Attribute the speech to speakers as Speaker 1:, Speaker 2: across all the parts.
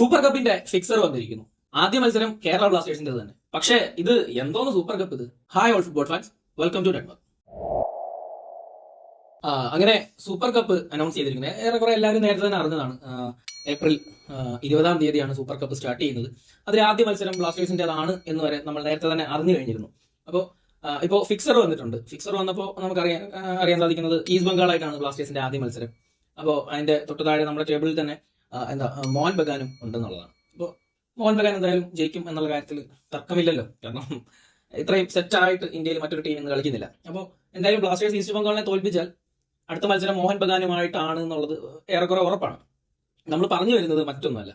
Speaker 1: Super കപ്പിന്റെ fixer വന്നിരിക്കുന്നു. ആദ്യ മത്സരം കേരള ബ്ലാസ്റ്റേഴ്സിന്റെ തന്നെ. പക്ഷേ ഇത് എന്തോന്ന് സൂപ്പർ കപ്പ് ഇത്? Hi all football fans welcome to network അങ്ങനെ സൂപ്പർ കപ്പ് അനൗൺസ് ചെയ്തിരിക്കുന്നത്. ഏറെക്കുറെ എല്ലാവരും നേരത്തെ തന്നെ അറിഞ്ഞതാണ്. ഏപ്രിൽ ഇരുപതാം തീയതിയാണ് സൂപ്പർ കപ്പ് സ്റ്റാർട്ട് ചെയ്യുന്നത്. അതിൽ ആദ്യ മത്സരം ബ്ലാസ്റ്റേഴ്സിന്റേതാണ് എന്ന് വരെ നമ്മൾ നേരത്തെ തന്നെ അറിഞ്ഞു കഴിഞ്ഞിരുന്നു. അപ്പോൾ ഇപ്പോൾ ഫിക്സർ വന്നിട്ടുണ്ട്. ഫിക്സർ വന്നപ്പോൾ നമുക്കറിയാൻ അറിയാൻ സാധിക്കുന്നത് ഈസ്റ്റ് ബംഗാളായിട്ടാണ് ബ്ലാസ്റ്റേഴ്സിന്റെ ആദ്യ മത്സരം. അപ്പോൾ അതിന്റെ തൊട്ട് താഴെ നമ്മുടെ ടേബിളിൽ തന്നെ എന്താ മോഹൻ ബഗാനും ഉണ്ടെന്നുള്ളതാണ്. അപ്പോൾ മോഹൻ ബഗാൻ എന്തായാലും ജയിക്കും എന്നുള്ള കാര്യത്തിൽ തർക്കമില്ലല്ലോ. കാരണം ഇത്രയും സെറ്റായിട്ട് ഇന്ത്യയിൽ മറ്റൊരു ടീം ഇന്ന് കളിക്കുന്നില്ല. അപ്പോൾ എന്തായാലും ബ്ലാസ്റ്റേഴ്സ് ഈസ്റ്റ് ബംഗാളിനെ തോൽപ്പിച്ചാൽ അടുത്ത മത്സരം മോഹൻ ബഗാനുമായിട്ടാണ് എന്നുള്ളത് ഏറെക്കുറെ ഉറപ്പാണ്. നമ്മൾ പറഞ്ഞു വരുന്നത് മറ്റൊന്നുമല്ല.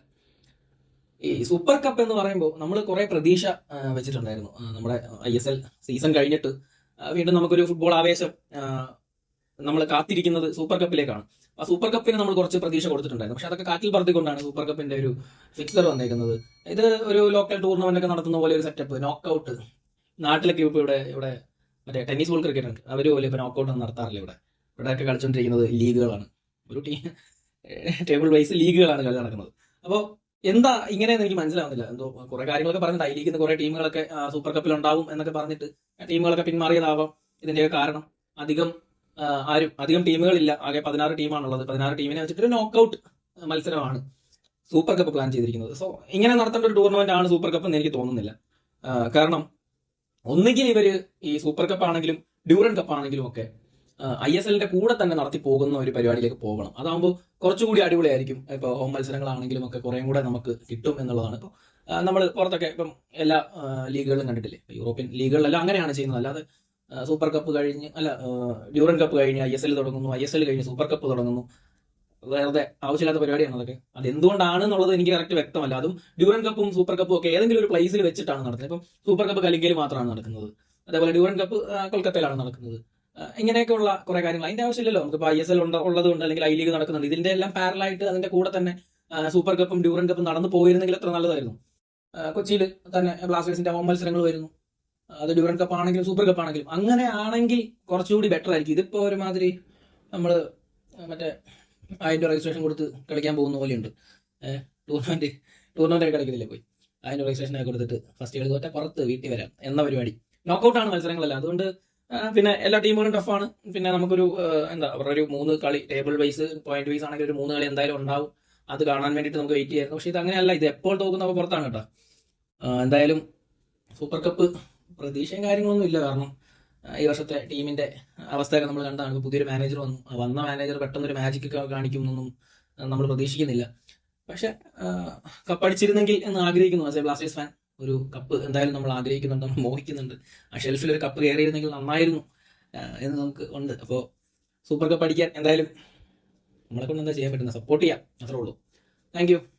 Speaker 1: ഈ സൂപ്പർ കപ്പ് എന്ന് പറയുമ്പോൾ നമ്മൾ കുറെ പ്രതീക്ഷ വെച്ചിട്ടുണ്ടായിരുന്നു. നമ്മുടെ ഐ എസ് എൽ സീസൺ കഴിഞ്ഞിട്ട് വീണ്ടും നമുക്കൊരു ഫുട്ബോൾ ആവേശം നമ്മൾ കാത്തിരിക്കുന്നത് സൂപ്പർ കപ്പിലേക്കാണ് ആ സൂപ്പർ കപ്പിന് നമ്മൾ കുറച്ച് പ്രതീക്ഷ കൊടുത്തിട്ടുണ്ടായിരുന്നു. പക്ഷെ അതൊക്കെ കാറ്റിൽ പറത്തിക്കൊണ്ടാണ് സൂപ്പർ കപ്പിന്റെ ഒരു ഫിക്സർ വന്നേക്കുന്നത്. ഇത് ഒരു ലോക്കൽ ടൂർണമെന്റ് ഒക്കെ നടത്തുന്ന പോലെ ഒരു സെറ്റപ്പ് നോക്കൗട്ട് നാട്ടിലൊക്കെ ഇപ്പൊ ഇവിടെ ഇവിടെ മറ്റേ ടെന്നീസ് ബോൾ ക്രിക്കറ്റ് ഉണ്ട്. അവർ പോലെ ഇപ്പൊ നോക്കൌട്ട് നടത്താറില്ല ഇവിടെ. ഇവിടെയൊക്കെ കളിച്ചുകൊണ്ടിരിക്കുന്നത് ലീഗുകളാണ്. ഒരു ടീം ടേബിൾ വൈസ് ലീഗുകളാണ് കളി നടക്കുന്നത്. അപ്പോൾ എന്താ ഇങ്ങനെയെന്ന് എനിക്ക് മനസ്സിലാവുന്നില്ല. എന്തോ കുറെ കാര്യങ്ങളൊക്കെ പറഞ്ഞിട്ട് ഐ ലീഗിൽ കുറെ ടീമുകളൊക്കെ സൂപ്പർ കപ്പിൽ ഉണ്ടാവും എന്നൊക്കെ പറഞ്ഞിട്ട് ടീമുകളൊക്കെ പിന്മാറിയതാവാം. ഇതിന്റെയൊക്കെ കാരണം അധികം ആരും അധികം ടീമുകളില്ല. ആകെ പതിനാറ് ടീമാണുള്ളത്. പതിനാറ് ടീമിനെ വെച്ചിട്ട് നോക്കൌട്ട് മത്സരമാണ് സൂപ്പർ കപ്പ് പ്ലാൻ ചെയ്തിരിക്കുന്നത്. സോ ഇങ്ങനെ നടത്തേണ്ട ഒരു ടൂർണമെന്റ് ആണ് സൂപ്പർ കപ്പ് എന്ന് എനിക്ക് തോന്നുന്നില്ല. കാരണം ഒന്നുകിൽ ഇവർ ഈ സൂപ്പർ കപ്പ് ആണെങ്കിലും ഡ്യൂറൻ കപ്പ് ആണെങ്കിലും ഒക്കെ ഐ എസ് എല്ലിന്റെ കൂടെ തന്നെ നടത്തി പോകുന്ന ഒരു പരിപാടിയിലേക്ക് പോകണം. അതാകുമ്പോൾ കുറച്ചുകൂടി അടിപൊളിയായിരിക്കും. ഇപ്പോൾ ഹോം മത്സരങ്ങളാണെങ്കിലും ഒക്കെ കുറേ കൂടെ നമുക്ക് കിട്ടും എന്നുള്ളതാണ്. ഇപ്പോൾ നമ്മൾ പുറത്തൊക്കെ ഇപ്പം എല്ലാ ലീഗുകളും കണ്ടിട്ടില്ലേ? യൂറോപ്യൻ ലീഗുകളിലെല്ലാം അങ്ങനെയാണ് ചെയ്യുന്നത്. അല്ലാതെ സൂപ്പർ കപ്പ് കഴിഞ്ഞ് അല്ല ഡ്യൂറൻ കപ്പ് കഴിഞ്ഞ് ഐ എസ് എൽ തുടങ്ങുന്നു. ഐ എസ് എൽ കഴിഞ്ഞ് സൂപ്പർ കപ്പ് തുടങ്ങുന്നു. വേറെ ആവശ്യമില്ലാത്ത പരിപാടിയാണ് അതൊക്കെ? അത് എന്തുകൊണ്ടാണ് എന്നുള്ളത് എനിക്ക് കറക്റ്റ് വ്യക്തമല്ല. അതും ഡ്യൂറൻ കപ്പും സൂപ്പർ കപ്പും ഒക്കെ ഏതെങ്കിലും ഒരു പ്ലേസിൽ വെച്ചിട്ടാണ് നടക്കുന്നത്. ഇപ്പം സൂപ്പർ കപ്പ് കലിങ്കയിൽ മാത്രമാണ് നടക്കുന്നത്. അതേപോലെ ഡ്യൂറൻ കപ്പ് കൊൽക്കത്തയിലാണ് നടക്കുന്നത്. ഇങ്ങനെയൊക്കെയുള്ള കുറെ കാര്യങ്ങൾ. അതിന്റെ ആവശ്യമില്ലല്ലോ. നമുക്കിപ്പോൾ ഐ എസ് എൽ ഉള്ളത് കൊണ്ട് അല്ലെങ്കിൽ ഐ ലീഗ് നടക്കുന്നുണ്ട്. ഇതിന്റെ എല്ലാം പാരലായിട്ട് അതിന്റെ കൂടെ തന്നെ സൂപ്പർ കപ്പും ഡ്യൂറൻ കപ്പും നടന്നു പോയിരുന്നെങ്കിൽ എത്ര നല്ലതായിരുന്നു. കൊച്ചിയിൽ തന്നെ ബ്ലാസ്റ്റേഴ്സിന്റെ ഹോം മത്സരങ്ങൾ വരുന്നു. അത് ഡ്യൂറൻ കപ്പ് ആണെങ്കിലും സൂപ്പർ കപ്പ് ആണെങ്കിലും അങ്ങനെ ആണെങ്കിൽ കുറച്ചുകൂടി ബെറ്റർ ആയിരിക്കും. ഇതിപ്പോ ഒരുമാതിരി നമ്മൾ മറ്റേ അതിന്റെ രജിസ്ട്രേഷൻ കൊടുത്ത് കളിക്കാൻ പോകുന്ന പോലെയുണ്ട്. ടൂർണമെന്റ് ടൂർണമെന്റ് കളിക്കുന്നില്ല പോയി? അതിന്റെ രജിസ്ട്രേഷൻ ഒക്കെ കൊടുത്തിട്ട് ഫസ്റ്റ് കളി തോറ്റ പുറത്ത് വീട്ടിൽ വരാം എന്ന പരിപാടി. നോക്കൗട്ട് ആണ് മത്സരങ്ങളല്ല. അതുകൊണ്ട് പിന്നെ എല്ലാ ടീമുകളും ടഫാണ് പിന്നെ നമുക്കൊരു എന്താ അവരുടെ ഒരു മൂന്ന് കളി ടേബിൾ വൈസ് പോയിന്റ് വൈസ് ആണെങ്കിൽ ഒരു മൂന്ന് കളി എന്തായാലും ഉണ്ടാവും. അത് കാണാൻ വേണ്ടിയിട്ട് നമുക്ക് വെയിറ്റ് ചെയ്യായിരുന്നു. പക്ഷെ ഇത് അങ്ങനെയല്ല. ഇത് എപ്പോൾ തോക്കുന്നപ്പോൾ പുറത്താണ് കേട്ടോ. എന്തായാലും സൂപ്പർ കപ്പ് പ്രതീക്ഷയും കാര്യങ്ങളൊന്നും ഇല്ല. കാരണം ഈ വർഷത്തെ ടീമിന്റെ അവസ്ഥയൊക്കെ നമ്മൾ കണ്ടാണ്. പുതിയൊരു മാനേജർ വന്നു. വന്ന മാനേജർ പെട്ടെന്ന് ഒരു മാജിക് ഒക്കെ കാണിക്കുമെന്നൊന്നും നമ്മൾ പ്രതീക്ഷിക്കുന്നില്ല. പക്ഷെ കപ്പടിച്ചിരുന്നെങ്കിൽ എന്ന് ആഗ്രഹിക്കുന്നു. ആസ് എ ബ്ലാസ്റ്റേഴ്സ് ഫാൻ ഒരു കപ്പ് എന്തായാലും നമ്മൾ ആഗ്രഹിക്കുന്നുണ്ട് നമ്മൾ മോഹിക്കുന്നുണ്ട്. ആ ഷെൽഫിൽ ഒരു കപ്പ് കയറിയിരുന്നെങ്കിൽ നന്നായിരുന്നു എന്ന് നമുക്ക് ഉണ്ട്. അപ്പോൾ സൂപ്പർ കപ്പ് അടിക്കാൻ എന്തായാലും നമ്മളെ കൊണ്ട് എന്താ ചെയ്യാൻ പറ്റുന്ന സപ്പോർട്ട് ചെയ്യാം. അത്രേ ഉള്ളൂ. താങ്ക്